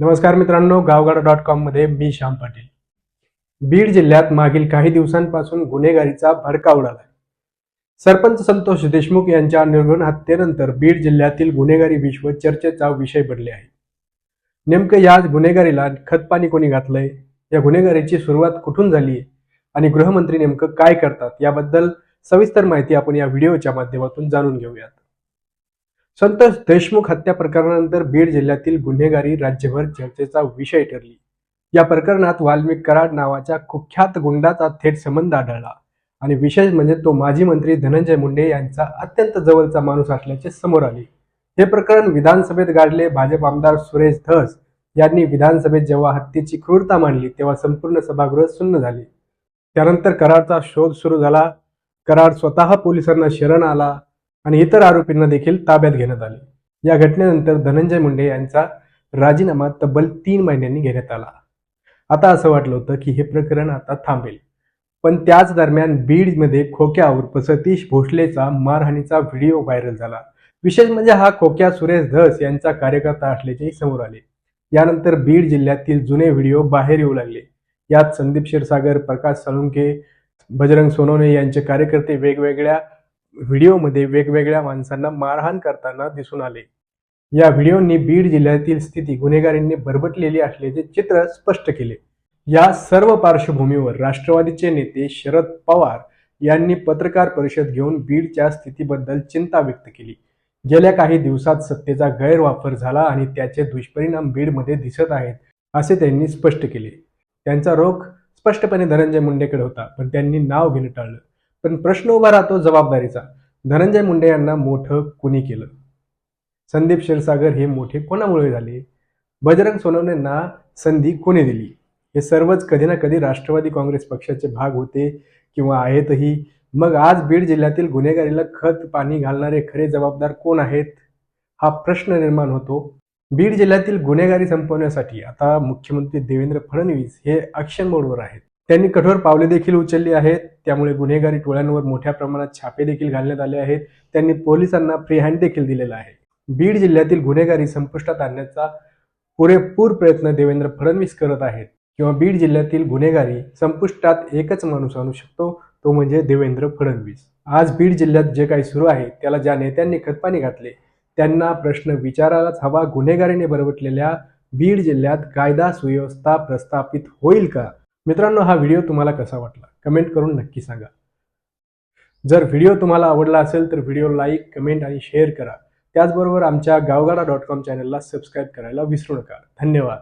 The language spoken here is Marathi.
नमस्कार मित्रांनो गावगाडा डॉट कॉममध्ये मी श्याम पाटील. बीड जिल्ह्यात मागील काही दिवसांपासून गुन्हेगारीचा भडका उडाला सरपंच संतोष देशमुख यांच्या निर्घृण हत्येनंतर बीड जिल्ह्यातील गुन्हेगारी विश्व चर्चेचा विषय बनले आहे. नेमकं या गुन्हेगारीला खतपाणी कोणी घातलंय? या गुन्हेगारीची सुरुवात कुठून झाली? आणि गृहमंत्री नेमकं काय करतात? याबद्दल सविस्तर माहिती आपण या व्हिडिओच्या माध्यमातून जाणून घेऊयात. संतोष देशमुख हत्या प्रकरणानंतर बीड जिल्ह्यातील गुन्हेगारी राज्यभर चर्चेचा विषय ठरली. या प्रकरणात वाल्मिक कराड नावाच्या कुख्यात गुंडाचा थेट संबंध आढळला आणि विशेष म्हणजे तो माजी मंत्री धनंजय मुंडे यांचा अत्यंत जवळचा माणूस असल्याचे समोर आले. हे प्रकरण विधानसभेत गाडले भाजप आमदार सुरेश धस यांनी विधानसभेत जेव्हा हत्येची क्रूरता मांडली तेव्हा संपूर्ण सभागृह सुन्न झाले. त्यानंतर कराडचा शोध सुरू झाला. कराड स्वतः पोलिसांना शरण आला. आणि इतर आरोपींना देखील ताब्यात घेण्यात आले. या घटनेनंतर धनंजय मुंडे यांचा राजीनामा तब्बल तीन महिन्यांनी घेण्यात आला. आता असं वाटलं होतं की हे प्रकरण आता थांबेल. पण त्याच दरम्यान बीडमध्ये खोक्या सतीश भोसलेचा मारहाणीचा व्हिडिओ व्हायरल झाला. विशेष म्हणजे हा खोक्या सुरेश धस यांचा कार्यकर्ता असल्याचेही समोर आले. यानंतर बीड जिल्ह्यातील जुने व्हिडिओ बाहेर येऊ लागले. यात संदीप क्षीरसागर प्रकाश साळुंके बजरंग सोनवणे यांचे कार्यकर्ते वेगवेगळ्या व्हिडिओमध्ये वेगवेगळ्या माणसांना मारहाण करताना दिसून आले. या व्हिडिओनी बीड जिल्ह्यातील स्थिती गुन्हेगारींनी बरबटलेली असल्याचे चित्र स्पष्ट केले. या सर्व पार्श्वभूमीवर राष्ट्रवादीचे नेते शरद पवार यांनी पत्रकार परिषद घेऊन बीडच्या स्थितीबद्दल चिंता व्यक्त केली. गेल्या काही दिवसात सत्तेचा गैरवापर झाला आणि त्याचे दुष्परिणाम बीडमध्ये दिसत आहेत असे त्यांनी स्पष्ट केले. त्यांचा रोख स्पष्टपणे धनंजय मुंडेकडे होता पण त्यांनी नाव घेणं टाळलं. पण प्रश्न उभा राहतो जबाबदारीचा. धनंजय मुंडे यांना मोठं कुणी केलं? संदीप क्षीरसागर हे मोठे कोणामुळे झाले? बजरंग सोनवणेंना संधी कोणी दिली? हे सर्वच कधी ना कधी राष्ट्रवादी काँग्रेस पक्षाचे भाग होते किंवा आहेतही. मग आज बीड जिल्ह्यातील गुन्हेगारीला खत पाणी घालणारे खरे जबाबदार कोण आहेत? हा प्रश्न निर्माण होतो. बीड जिल्ह्यातील गुन्हेगारी संपवण्यासाठी आता मुख्यमंत्री देवेंद्र फडणवीस हे ॲक्शन मोडवर आहेत. त्यांनी कठोर पावले देखील उचलली आहेत. त्यामुळे गुन्हेगारी टोळ्यांवर मोठ्या प्रमाणात छापे देखील घालण्यात आले आहेत. त्यांनी पोलिसांना फ्री हँड देखील दिलेला आहे. बीड जिल्ह्यातील गुन्हेगारी संपुष्टात आणण्याचा पुरेपूर प्रयत्न देवेंद्र फडणवीस करत आहेत किंवा बीड जिल्ह्यातील गुन्हेगारी संपुष्टात एकच माणूस आणू शकतो तो म्हणजे देवेंद्र फडणवीस. आज बीड जिल्ह्यात जे काही सुरू आहे त्याला ज्या नेत्यांनी खतपाणी घातले त्यांना प्रश्न विचारायलाच हवा. गुन्हेगारीने बरवटलेल्या बीड जिल्ह्यात कायदा सुव्यवस्था प्रस्थापित होईल का? मित्रांनो हा व्हिडिओ तुम्हाला कसा वाटला? कमेंट करून नक्की सांगा. जर व्हिडिओ तुम्हाला आवडला असेल तर व्हिडिओ लाईक कमेंट आणि शेअर करा. त्याचबरोबर आमच्या गावगाडा डॉट कॉम चॅनलला सबस्क्राईब करायला विसरू नका. धन्यवाद.